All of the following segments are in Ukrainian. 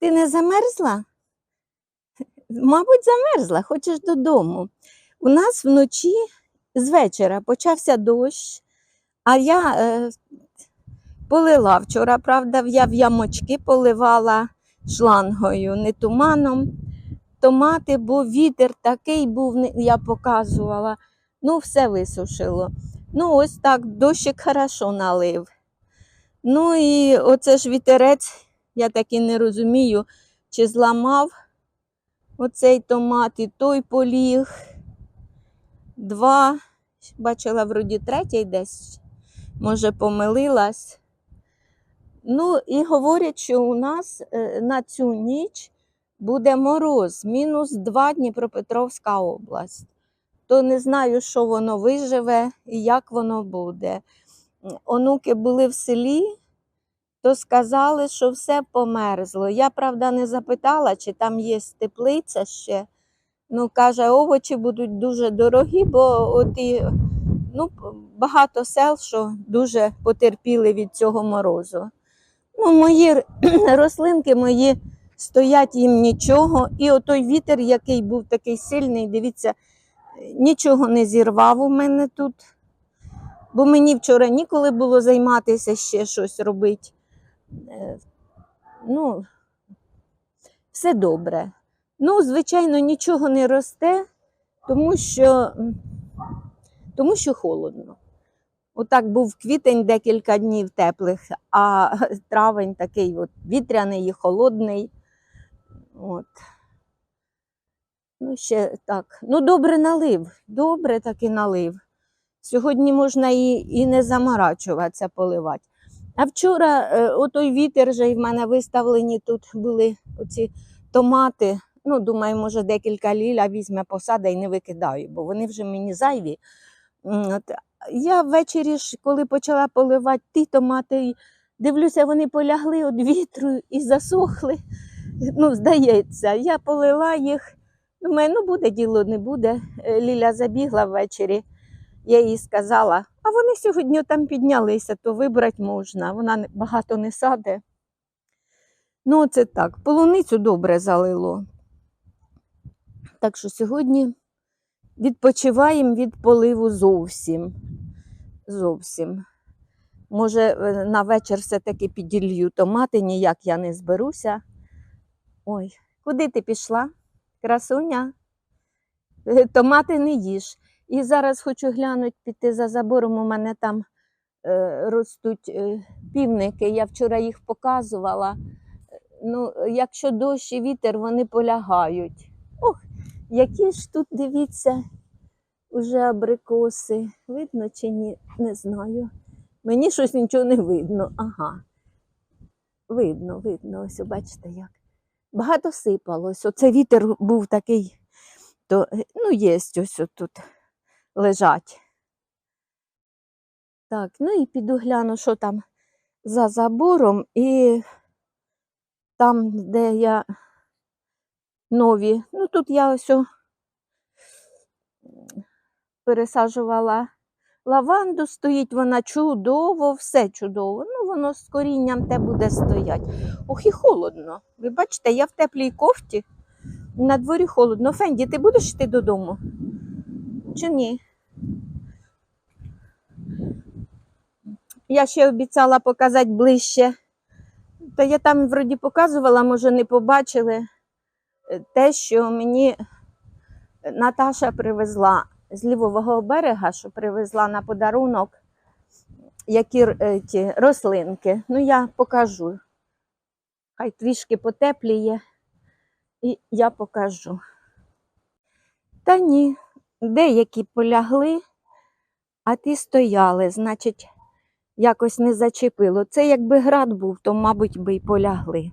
Ти не замерзла? Мабуть, замерзла, хочеш додому. У нас вночі з вечора почався дощ, а я е, полила вчора, правда, я в ямочки поливала шлангою, не туманом. Томати, бо вітер такий був, я показувала. Ну, все висушило. Ну, ось так, дощик хорошо налив. Ну і оце ж вітерець, я так і не розумію, чи зламав оцей томат і той поліг. Два, бачила, вроді третій десь, може, помилилась. Ну, і говорять, що у нас е, на цю ніч буде мороз, мінус 2 Дніпропетровська область. То не знаю, що воно виживе і як воно буде. Онуки були в селі, то сказали, що все померзло. Я, правда, не запитала, чи там є теплиця ще. Ну, каже, овочі будуть дуже дорогі, бо от і, ну, багато сел, що дуже потерпіли від цього морозу. Ну, мої рослинки мої стоять їм нічого. І отой вітер, який був такий сильний, дивіться, нічого не зірвав у мене тут. Бо мені вчора ніколи було займатися ще щось робити. Е, Ну, все добре. Ну, звичайно, нічого не росте, тому що, тому що холодно. Отак був квітень декілька днів теплих, а травень такий от вітряний і холодний. От. Ну, ще так. Ну, добре налив, добре таки налив. Сьогодні можна і, і не заморачуватися поливати. А вчора е, отой вітер же і в мене виставлені тут були оці томати. Ну, думаю, може, декілька ліля візьме посада і не викидаю, бо вони вже мені зайві. От. Я ввечері, ж, коли почала поливати ті томати, дивлюся, вони полягли від вітру і засохли. Ну, здається, я полила їх. Думаю, ну буде діло, не буде. Е, Ліля забігла ввечері. Я їй сказала, а вони сьогодні там піднялися, то вибрати можна. Вона багато не саде. Ну, це так. Полуницю добре залило. Так що сьогодні відпочиваємо від поливу зовсім. Зовсім. Може, е, на вечір все-таки піділью томати, ніяк я не зберуся. Ой, куди ти пішла? Красуня? Е, Томати не їж. І зараз хочу глянути, піти за забором. У мене там е, ростуть е, півники. Я вчора їх показувала. Ну, якщо дощ і вітер, вони полягають. Ох, які ж тут, дивіться, уже абрикоси. Видно чи ні? Не знаю. Мені щось нічого не видно. Ага. Видно, видно, ось бачите як. Багато сипалось. Оце вітер був такий, то е, ну, є ось тут лежать. Так, ну і піду гляну, що там за забором, і там, де я нові. Ну, тут я ось пересаджувала лаванду, стоїть вона чудово, все чудово. Ну, воно з корінням те буде стоять. Ох, і холодно. Ви бачите, я в теплій кофті. На дворі холодно. Фенді, ти будеш йти додому? Чи ні? Я ще обіцяла показати ближче. Та я там вроді показувала, може не побачили е, те, що мені Наташа привезла з лівого берега, що привезла на подарунок які е, ті рослинки. Ну, я покажу. Хай трішки потепліє, і я покажу. Та ні, деякі полягли, а ті стояли, значить, якось не зачепило. Це якби град був, то, мабуть, би й полягли.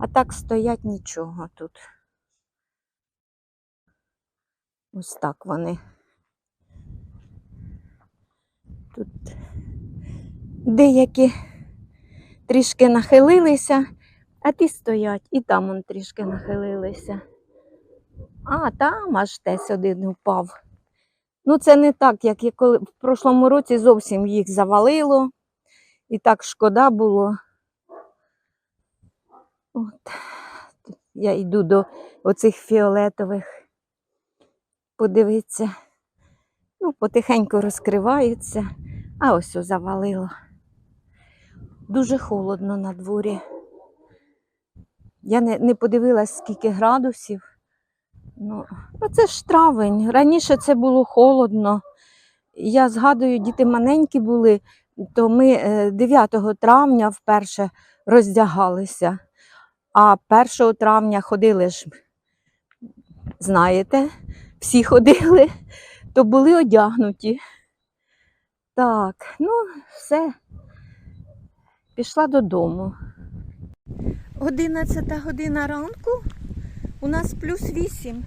А так стоять нічого тут. Ось так вони. Тут деякі трішки нахилилися, а ті стоять, і там он трішки нахилилися. А, там аж десь один упав. Ну, це не так, як я коли в прошлому році зовсім їх завалило, і так шкода було. От. Я йду до оцих фіолетових. Подивитися. Ну, потихеньку розкриваються, а ось завалило. Дуже холодно на дворі. Я не, не подивилась, скільки градусів. Ну, ну, це ж травень. Раніше це було холодно. Я згадую, діти маленькі були, то ми е, 9 травня вперше роздягалися, а 1 травня ходили ж, знаєте, всі ходили, то були одягнуті. Так, ну, все. Пішла додому. 11 година ранку. У нас плюс 8.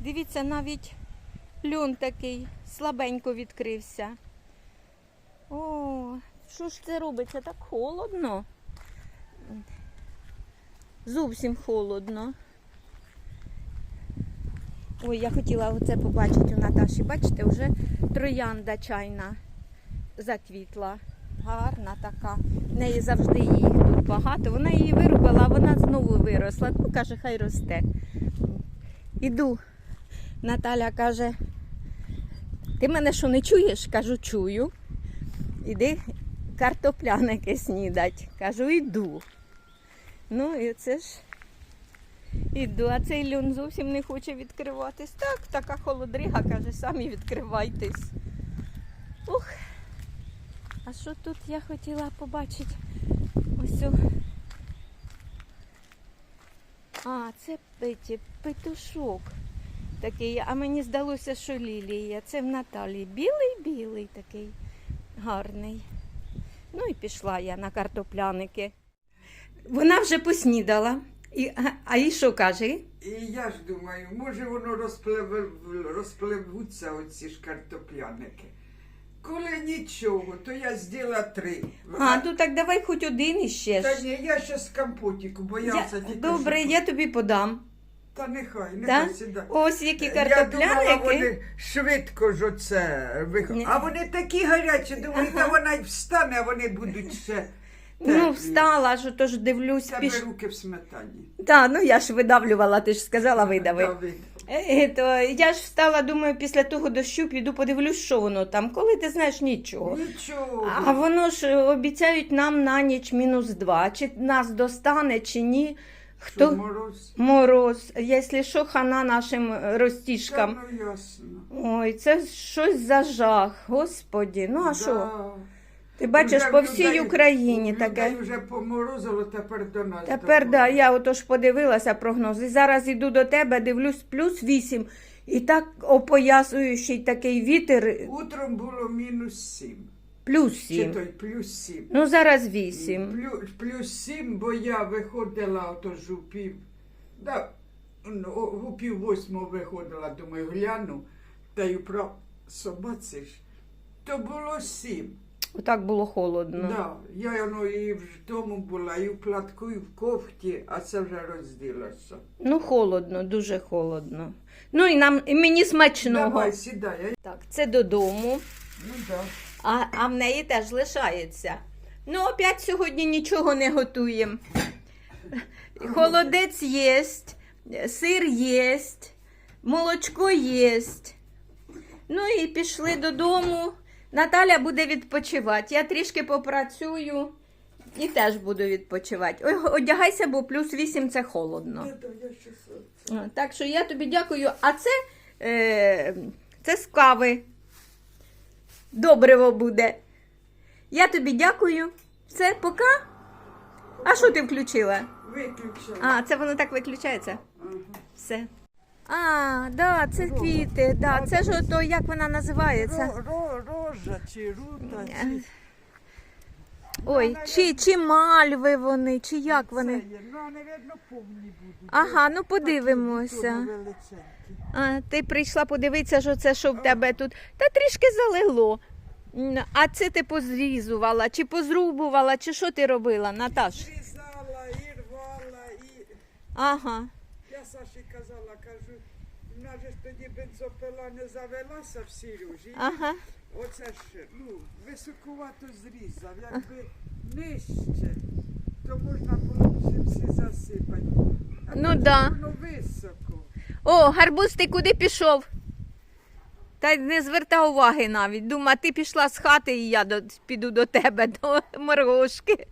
Дивіться, навіть льон такий слабенько відкрився. О, що ж це робиться? Так холодно. Зовсім холодно. Ой, я хотіла оце побачити у Наташі. Бачите, вже троянда чайна заквітла. Гарна така. В неї завжди їх тут багато. Вона її вирубила, а вона знову виросла. Ну, каже, хай росте. Іду. Наталя каже, ти мене що не чуєш? Кажу, чую. Іди картопляники снідать. Кажу, іду. Ну і це ж іду, а цей льон зовсім не хоче відкриватись. Так, така холодрига, каже, самі відкривайтесь. Ух. А що тут я хотіла побачити? Ось. А, це петушок такий. А мені здалося, що лілія. Це в Наталі. Білий-білий такий гарний. Ну і пішла я на картопляники. Вона вже поснідала. І, а- і що каже? І я ж думаю, може воно розпливуться оці ж картопляники. Коли нічого, то я зробила три. А, ну так давай хоч один іще Та ні, я ще з компотіку, бо я, тільки добре, що- я тобі подам. Та нехай, нехай сідай. Ось які Я думала, вони швидко ж оце вих... Ні. А вони такі гарячі, думаю, та вона й встане, а вони будуть ще. Ну, встала ж, тож дивлюсь, Тебе піш... руки в сметані. Та, ну я ж видавлювала, ти ж сказала, видави. Е, То я ж встала, думаю, після того дощу піду подивлюсь, що воно там. Коли ти знаєш нічого. Нічого. А воно ж е, обіцяють нам на ніч мінус два. Чи нас достане, чи ні. Що, Хто мороз? мороз, якщо що, хана нашим е, Та, ростіжкам. ну ясно. Ой, це щось за жах, господі. Ну а що? Да. Ти бачиш, Вже по всій людей- Україні людей таке. вже поморозило, тепер до нас. Тепер да, я отож подивилася прогноз. І зараз іду до тебе, дивлюсь плюс 8. І так опоясуючий такий вітер Утром було мінус сім. плюс Чи 7. той плюс сім. Ну зараз 8. Плюс, плюс сім, бо я виходила отож у пів. Да, ну, о- у пів восьмого виходила, думаю, гляну, та й про собаці ж. То було сім. Отак було холодно. Да, я ну, і в тому була, і в платку, і в кофті, а це вже розділося. Ну, холодно, дуже холодно. Ну і нам і мені смачного. Давай, сідай. Так, це додому. Ну да. А, а в неї теж лишається. Ну, опять сьогодні нічого не готуємо. Холодець єсть, сир єсть, молочко єсть. Ну і пішли додому. Наталя буде відпочивати. Я трішки попрацюю і теж буду відпочивати. Ой, одягайся, бо плюс 8 це холодно. Так що я тобі дякую. А це, е, це з кави. Добриво буде. Я тобі дякую. Все, пока. А що ти включила? Виключила. А, це воно так виключається. Ага. Все. А, да, це квіти. Да, це ж ото, як вона називається. Ро, ро, рожа чи рута, чи... Ой, чи, чи мальви вони, чи як вони. Це є. Ну, навірно, повні будуть. Ага, ну подивимося. величенькі. А, ти прийшла подивитися, що це що в тебе тут. Та трішки залило. М, А це ти позрізувала, чи позрубувала, чи що ти робила, Наташ? Різала і рвала, і... Ага. Я Саші казала, кажу, в нас же ж тоді бензопила не завелася в Сережі. Ага. Оце ж, ну, високувато зрізав, якби нижче, то можна було б ще всі засипати. А Ну да. Воно високо. О, гарбуз, ти куди пішов? Та й не звертай уваги навіть. Дума, ти пішла з хати і я до, піду до тебе, до моргошки.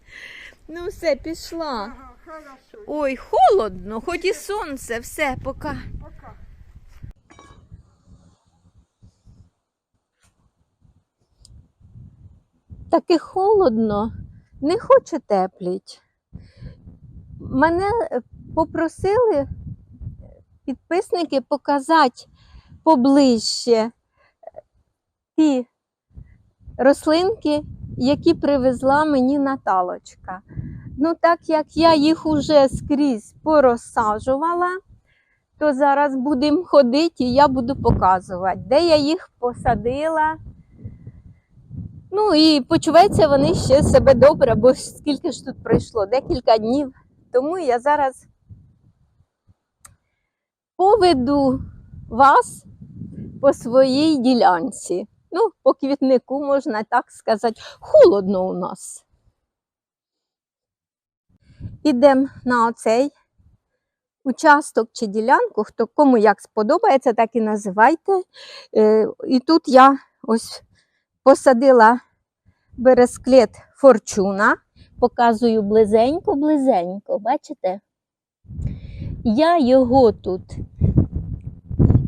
Ну, все, пішла. Ага, хорошо. Ой, холодно, хоч і сонце, все, пока. Пока. Таки холодно, не хоче тепліть. Мене е, попросили підписники показати поближче е, ті рослинки, які привезла мені Наталочка. Ну, так як я їх уже скрізь порозсаджувала, то зараз будемо ходити і я буду показувати, де я їх посадила. Ну і почуваються вони ще себе добре, бо скільки ж тут пройшло? Декілька днів. Тому я зараз поведу вас по своїй ділянці. Ну, по квітнику можна так сказати. Холодно у нас. Ідемо на оцей участок чи ділянку, хто кому як сподобається, так і називайте. Е, І тут я ось посадила бересклет форчуна. Показую близенько-близенько, бачите? Я його тут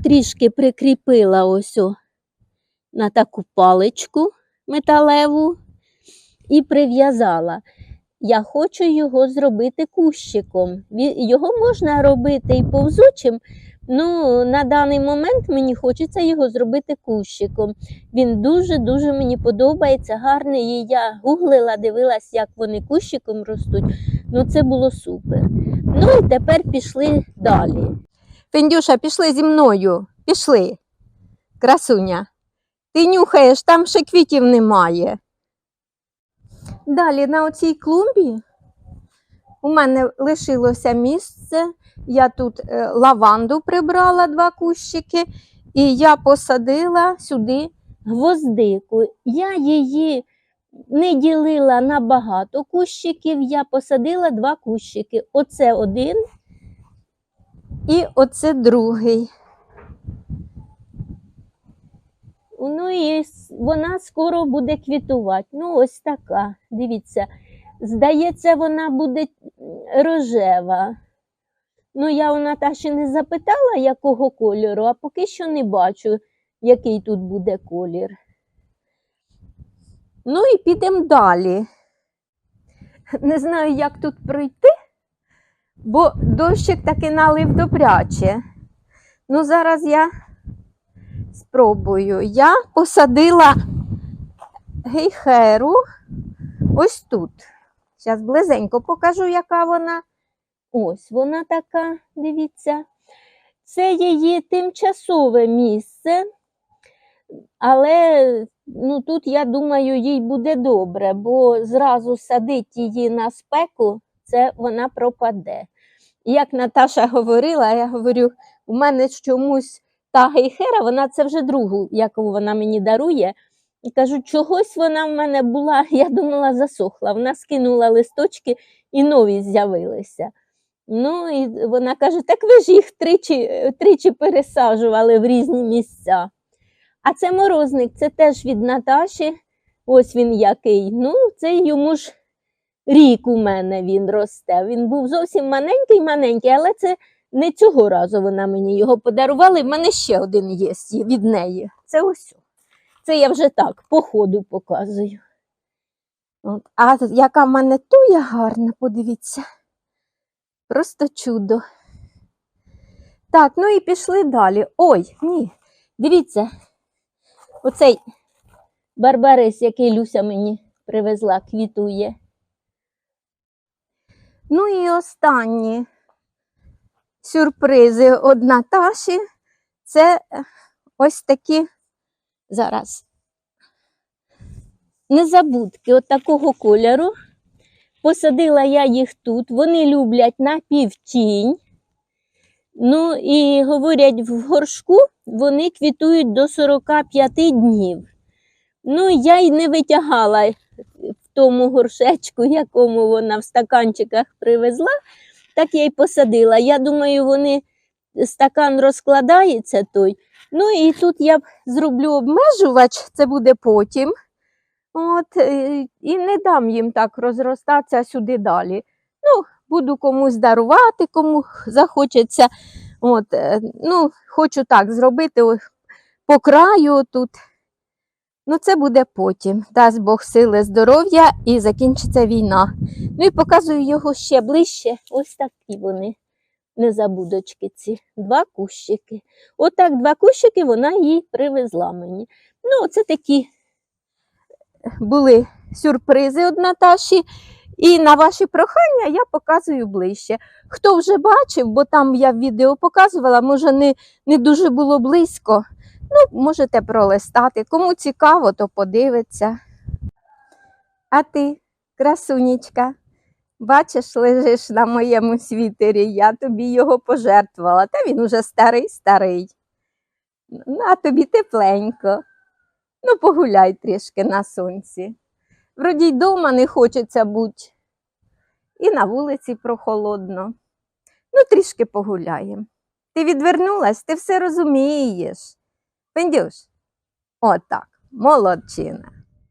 трішки прикріпила ось о на таку паличку металеву і прив'язала. Я хочу його зробити кущиком. Його можна робити і повзучим, Ну, на даний момент мені хочеться його зробити кущиком. Він дуже-дуже мені подобається, гарний. І я гуглила, дивилась, як вони кущиком ростуть. Ну, це було супер. Ну і тепер пішли далі. Фендюша, пішли зі мною. Пішли. Красуня. Ти нюхаєш, там ще квітів немає. Далі на оцій клумбі у мене лишилося місце. Я тут е, лаванду прибрала два кущики, і я посадила сюди гвоздику. Я її не ділила на багато кущиків, я посадила два кущики. Оце один і оце другий. Ну і вона скоро буде квітувати. Ну, ось така. Дивіться, здається, вона буде рожева. Ну, я у Наташі не запитала, якого кольору, а поки що не бачу, який тут буде колір. Ну і підемо далі. Не знаю, як тут пройти, бо дощик таки налив добряче. Ну, зараз я спробую. Я посадила гейхеру ось тут. Зараз близенько покажу, яка вона. Ось вона така, дивіться. Це її тимчасове місце, але ну, тут, я думаю, їй буде добре, бо зразу садить її на спеку, це вона пропаде. І Як Наташа говорила, я говорю, у мене чомусь та гейхера, вона це вже другу, яку вона мені дарує. І кажу, чогось вона в мене була, я думала, засохла. Вона скинула листочки і нові з'явилися. Ну, і вона каже: так ви ж їх тричі, тричі пересаджували в різні місця. А це морозник, це теж від Наташі. Ось він який. Ну, це йому ж рік у мене він росте. Він був зовсім маленький-маленький, але це не цього разу вона мені його подарувала. І в мене ще один є від неї. Це ось. Це я вже так, по ходу показую. От. А яка в мене туя гарна, подивіться. Просто чудо. Так, ну і пішли далі. Ой, ні. Дивіться, оцей барбарис, який Люся мені привезла, квітує. Ну і останні сюрпризи од Наташі. Це е, ось такі зараз незабудки от такого кольору. Посадила я їх тут. Вони люблять на півтінь. Ну і говорять, в горшку вони квітують до 45 днів. Ну, я й не витягала в тому горшечку, якому вона в стаканчиках привезла. Так я й посадила. Я думаю, вони стакан розкладається той. Ну і тут я зроблю обмежувач, це буде потім. От, е, і не дам їм так розростатися сюди далі. Ну, буду комусь дарувати, кому захочеться. От, е, ну, хочу так зробити по краю тут. Ну, це буде потім. Дасть Бог сили, здоров'я і закінчиться війна. Ну і показую його ще ближче. Ось такі вони. Незабудочки ці. Два кущики. Отак, два кущики вона їй привезла мені. Ну, це такі були сюрпризи від Наташі. І на ваші прохання я показую ближче. Хто вже бачив, бо там я відео показувала, може не, не дуже було близько. Ну, можете пролистати. Кому цікаво, то подивиться. А ти, красунечка, бачиш, лежиш на моєму світері, я тобі його пожертвувала, та він уже старий, старий. Ну, а тобі тепленько. Ну, погуляй трішки на сонці. Вроді й дома не хочеться бути. І на вулиці прохолодно. Ну, трішки погуляємо. Ти відвернулась, ти все розумієш. Пендюш? Отак, молодчина.